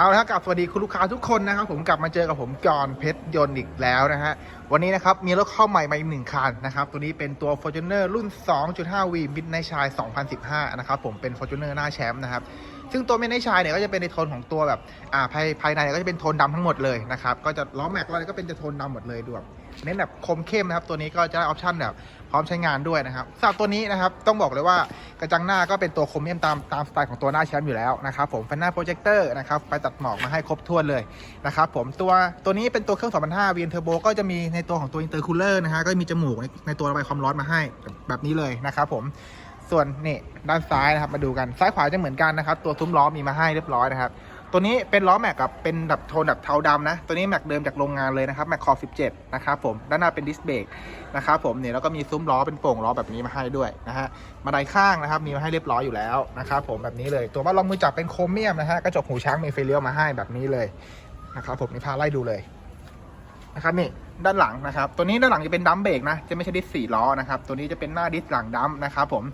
เอาละครับกลับสวัสดีคุณลูกค้าทุกคนนะครับผมกลับมาเจอกับผมจอห์นเพชรยนต์อีกแล้วนะฮะวันนี้นะครับมีรถเข้าใหม่มาอีกหนึ่งคันนะครับตัวนี้เป็นตัว Fortuner รุ่น 2.5V Midnight Shine 2015 นะครับผมเป็น Fortuner หน้าแชมป์นะครับซึ่งตัว Midnight Shine เนี่ยก็จะเป็นในโทนของตัวแบบอ่าภายภายในก็จะเป็นโทนดำทั้งหมดเลยนะครับก็จะล้อแม็กอะไรก็เป็นจะโทนดำหมดเลยดูแบบ เน้นแบบคมเข้มนะครับ ตัวนี้ก็จะได้ออปชั่นแบบพร้อมใช้งานด้วยนะครับสำหรับตัวนี้นะครับต้องบอกเลยว่ากระจังหน้าก็เป็นตัวคมเข้มตามตามสไตล์ของตัวหน้าแชมป์อยู่แล้วนะครับผมไฟหน้าโปรเจคเตอร์นะครับไฟตัดหมอกมาให้ครบถ้วนเลยนะครับผมตัวตัวนี้เป็นตัวเครื่อง2005 VN Turbo ก็จะมีในตัวของตัว Intercooler นะฮะก็มีจมูกในในตัวระบายความร้อนมาให้แบบนี้เลยนะครับผมส่วนนี่ด้านซ้ายนะครับมาดูกันซ้ายขวาจะเหมือนกันนะครับตัวซุ้มล้อมีมาให้เรียบร้อยนะครับ ตัวนี้เป็นล้อแม็กกับเป็นแบบโทนแบบเทาดำนะ ตัวนี้แม็กเดิมจากโรงงานเลยนะครับแม็กคอร์17 นะครับผม ด้านหน้าเป็นดิสเบรกนะครับผมเนี่ยแล้วก็มีซุ้มล้อเป็นโป่งล้อแบบนี้มาให้ด้วยนะฮะมาไดข้างนะครับมีมาให้เรียบร้อยอยู่แล้วนะครับผมแบบนี้เลย ตัวว่าลองมือจับเป็นโครเมียมนะฮะกระจกหูช้างมีไฟเลี้ยวมาให้แบบนี้เลยนะครับผมนี่พาไล่ดูเลยนะครับนี่ด้านหลังนะครับ ตัวนี้ด้านหลังจะเป็นดัมเบรกนะ จะไม่ใช่ดิสสี่ล้อนะครับ ตัวนี้จะเป็นหน้าดิสหลังดัมนะครับผม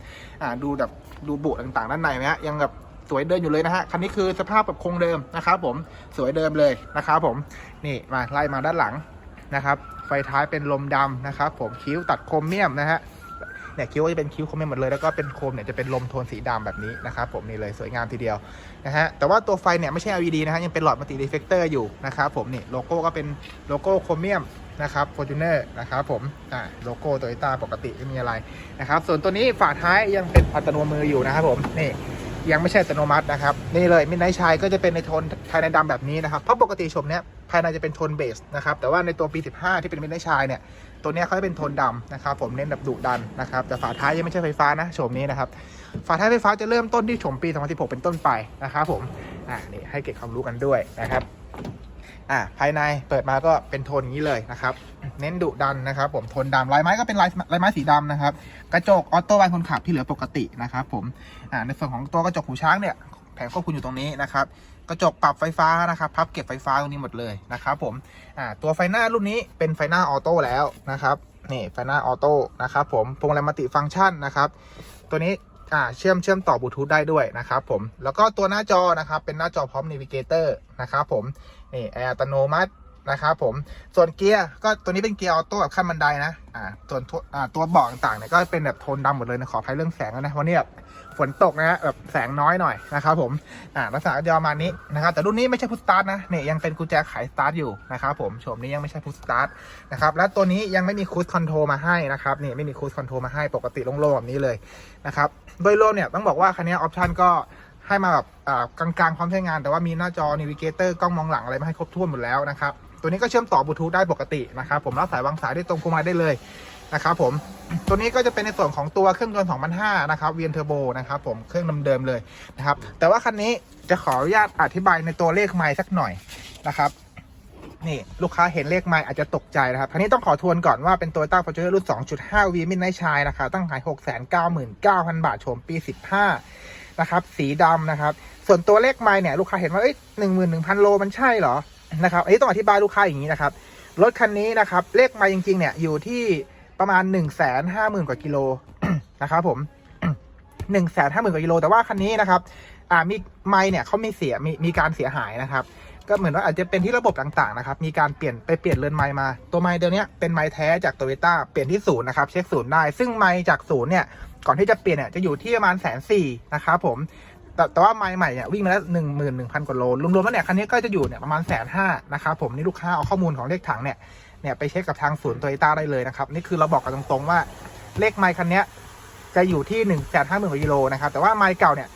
อ่า ดูแบบดูบุต่างๆ ด้านในไหมฮะ ยังแบบ สวยเดินอยู่เลยนะฮะคันนี้คือสภาพแบบคงเดิมนะครับผมสวยเดิมเลยนะครับผมนี่มาไล่มาด้านหลังนะครับไฟท้ายเป็นลมดำนะครับผมคิ้วตัดโครเมียมนะฮะเนี่ยคิ้วก็จะเป็นคิ้วโครเมียมหมดเลยแล้วก็เป็นโครมเนี่ยจะเป็นลมโทนสีดำแบบนี้นะครับผมนี่เลยสวยงามทีเดียวนะฮะแต่ว่าตัวไฟเนี่ยไม่ใช่ LED นะฮะยังเป็นหลอดมัลติรีเฟกเตอร์อยู่นะครับผมนี่โลโก้ก็เป็นโลโก้โครเมียมนะครับ Fortuner นะครับผมอ่าโลโก้โตโยต้าปกติไม่มีอะไรนะครับส่วนตัวนี้ฝาท้ายยังเป็นอัตโนมืออยู่นะครับผมนี่ ยังไม่ใช่อัตโนมัตินะครับ นี่เลยมินไนชายก็จะเป็นในโทนภายในดำแบบนี้นะครับ เพราะปกติชมเนี้ยภายในจะเป็นโทนเบสนะครับ แต่ว่าในตัวปี 15 ที่เป็นมินไนชายเนี่ย ตัวเนี้ยเขาจะเป็นโทนดำนะครับ ผมเน้นแบบดุดันนะครับ แต่ฝาท้ายยังไม่ใช่ไฟฟ้านะชมนี้นะครับ ฝาท้ายไฟฟ้าจะเริ่มต้นที่ชมปี 2016 เป็นต้นไปนะครับผม อ่า นี่ให้เก็บความรู้กันด้วยนะครับ อ่าภายในเปิดมาก็เป็นโทนนี้เลยนะครับ เน้นดุดันนะครับ ผมโทนดำลายไม้ก็เป็นลายลายไม้สีดำนะครับ กระจกออโต้บานคนขับที่เหลือปกตินะครับ ผมอ่าในส่วนของตัวกระจกหูช้างเนี่ยแผงควบคุมอยู่ตรงนี้นะครับ กระจกปรับไฟฟ้านะครับ พับเก็บไฟฟ้าตรงนี้หมดเลยนะครับผมอ่าตัวไฟหน้ารุ่นนี้เป็นไฟหน้าออโต้แล้วนะครับนี่ไฟหน้าออโต้นะครับผมพวงมาลัยมัลติฟังก์ชันนะครับ ตัวนี้ อ่าเชื่อมเชื่อมต่อบลูทูธได้ด้วยนะครับผมแล้วก็ตัวหน้าจอนะครับเป็นหน้าจอพร้อมนีวิเกเตอร์นะครับผมนี่แอร์อัตโนมัตินะครับผมส่วนเกียร์ก็ตัวนี้เป็นเกียร์ออโต้แบบขั้นบันไดนะอ่าส่วนตัวอ่าตัวเบาะต่างๆเนี่ยก็เป็นแบบโทนดำหมดเลยนะขออภัยเรื่องแสงนะวันนี้แบบ ฝนตกนะฮะแบบแสงน้อยหน่อยนะครับผมอ่าลักษณะจะประมาณนี้นะครับแต่รุ่นนี้ไม่ใช่พุทสตาร์ทนะเนี่ยยังเป็นกุญแจไขสตาร์ทอยู่นะครับผมโฉมนี้ยังไม่ใช่พุทสตาร์ทนะครับและตัวนี้ยังไม่มีคูสคอนโทรมาให้นะครับนี่ไม่มีคูสคอนโทรมาให้ปกติโล่งๆแบบนี้เลยนะครับโดยรวมเนี่ยต้องบอกว่าคันนี้ออปชันก็ให้มาแบบอ่ากลางๆพร้อมใช้งานแต่ว่ามีหน้าจอ n ิ v เกเตอร์กล้องมองหลังอะไรมาให้ครบถ้วนหมดแล้วนะครับตัวนี้ก็เชื่อมต่อบลูทูธได้ปกตินะครับผมรับสายวางสายได้ตรงพวงมาได้เลย นะครับผมตัวนี้ก็จะเป็นในส่วนของตัวเครื่องยนต์2005 นะครับเวียนเทอร์โบนะครับผมเครื่องเดิมๆเลยนะครับ แต่ว่าคันนี้จะขออนุญาตอธิบายในตัวเลขไมล์สักหน่อยนะครับนี่ลูกค้าเห็นเลขไมล์อาจจะตกใจนะครับทีนี้ต้องขอทวนก่อนว่าเป็น Toyota Fortuner รุ่น 2.5 V Midnight Shine ราคาตั้งขาย 699,000 บาทโฉมปี 15 นะครับ สีดำนะครับ ส่วนตัวเลขไมล์เนี่ยลูกค้าเห็นว่าเอ้ย11,000 โลมันใช่เหรอนะครับอันนี้ต้องอธิบายลูกค้าอย่างนี้นะครับรถคันนี้นะครับเลขไมล์จริงๆเนี่ยอยู่ที่ ประมาณ150,000กว่ากิโลนะครับผม150,000กว่ากิโล แต่ว่าคันนี้นะครับ อ่ามีไมล์เนี่ยเขามีเสียมีมีการเสียหายนะครับ ก็เหมือนว่าอาจจะเป็นที่ระบบต่างๆนะครับ มีการเปลี่ยนไปเปลี่ยนเรือนไม้มา ตัวไม้เดี๋ยวนี้เป็นไม้แท้จากโตโยต้าเปลี่ยนที่ศูนย์นะครับ เช็คศูนย์ได้ ซึ่งไม้จากศูนย์เนี่ย ก่อนที่จะเปลี่ยนเนี่ยจะอยู่ที่ประมาณแสนสี่นะครับผม แต่แต่ว่าไม้ใหม่เนี่ยวิ่งมาแล้วหนึ่งหมื่นหนึ่งพันกว่าโล รวมๆแล้วเนี่ยคันนี้ก็จะอยู่เนี่ยประมาณแสนห้านะครับผม นี่ลูกค้าเอาข้อมูลของเลขถังเนี่ย เนี่ยไปเช็คกับทางศูนย์โตโยต้าได้เลยนะครับ นี่คือเราบอกกันตรงๆว่าเลขไมค์คันนี้จะอยู่ที่หนึ่งแสนห้าหมื่นกว่ากิโลนะครับ แต่ว่าไมค์เก่าเนี่ย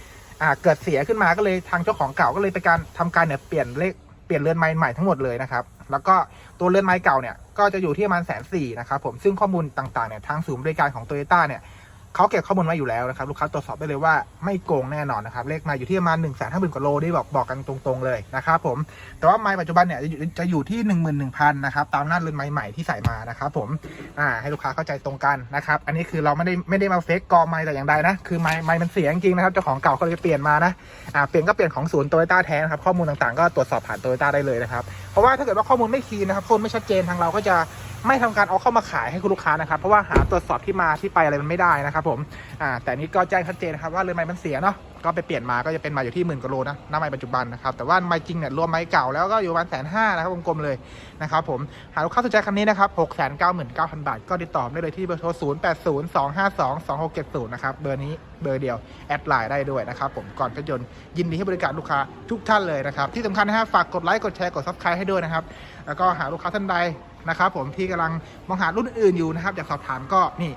เกิดเสียขึ้นมาก็เลยทางเจ้าของเก่าก็เลยไปการทำการเนี่ยเปลี่ยนเลขเปลี่ยนเรือนไมค์ใหม่ทั้งหมดเลยนะครับ แล้วก็ตัวเรือนไมค์เก่าเนี่ยก็จะอยู่ที่ประมาณแสนสี่นะครับผมซึ่งข้อมูลต่างๆเนี่ยทางศูนย์บริการของโตโยต้าเนี่ย เขาเก็บข้อมูลไว้อยู่แล้วนะครับ ลูกค้าตรวจสอบได้เลยว่าไม่โกงแน่นอนนะครับ เลขไม้อยู่ที่ประมาณหนึ่งแสนห้าหมื่นกว่าโลที่บอกบอกกันตรงๆเลยนะครับผม แต่ว่าไม้ปัจจุบันเนี่ยจะอยู่จะอยู่ที่หนึ่งหมื่นหนึ่งพันนะครับ ตามหน้าเรือนไม้ใหม่ที่ใส่มานะครับผม อ่า ให้ลูกค้าเข้าใจตรงกันนะครับ อันนี้คือเราไม่ได้ไม่ได้มาเฟกกอไม้แต่อย่างใดนะ คือไม้ไม้มันเสียจริงๆนะครับ เจ้าของเก่าเขาเลยเปลี่ยนมานะ อ่า เปลี่ยนก็เปลี่ยนของศูนย์โตโยต้าแท้นะครับ ข้อมูลต่างๆ ก็ตรวจสอบผ่านโตโยต้าได้เลยนะครับ เพราะว่าถ้าเกิดว่าข้อมูลไม่คลีนนะครับ ข้อมูลไม่ชัดเจนทางเราก็จะ ไม่ทำการเอาเข้ามาขายให้คุณลูกค้านะครับ เพราะว่าหาตรวจสอบที่มาที่ไปอะไรมันไม่ได้นะครับผมอ่าแต่นี้ก็แจ้งชัดเจนนะครับว่าเรือไม้มันเสียเนาะก็ไปเปลี่ยนมาก็จะเป็นมาอยู่ที่หมื่นกว่าโลนะหน้าไม้ปัจจุบันนะครับแต่ว่าไม้จริงเนี่ยรวมไม้เก่าแล้วก็อยู่ประมาณแสนห้านะครับกลมๆเลยนะครับผมหาลูกค้าสนใจคันนี้นะครับหกแสนเก้าหมื่นเก้าพันบาท ก็ติดต่อได้เลยที่เบอร์โทรศูนย์แปดศูนย์สองห้าสองสองหกเจ็ดศูนย์นะครับเบอร์นี้เบอร์เดียวแอดไลน์ได้ด้วยนะครับผมก่อนเพชรยนยินดีให้บริการลูกค้าทุกท่านเลยนะครับที่สำคัญนะฮะฝากกดไลค์กดแชร์กดซับสไครต์ให้ด้วยนะครับแล้วก็หาลูกค้าท่านใด นะครับผมที่กำลังมองหารุ่นอื่นอยู่นะครับอยากสอบถามก็นี่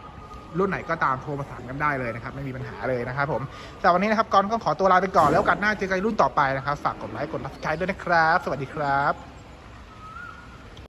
รุ่นไหนก็ตามโทรมาถามกันได้เลยนะครับไม่มีปัญหาเลยนะครับผมแต่วันนี้นะครับก่อนก็ขอตัวลาไปก่อนแล้วกันหน้าเจอกันรุ่นต่อไปนะครับฝากกดไลค์กดซับสไครต์ด้วยนะครับ สวัสดีครับ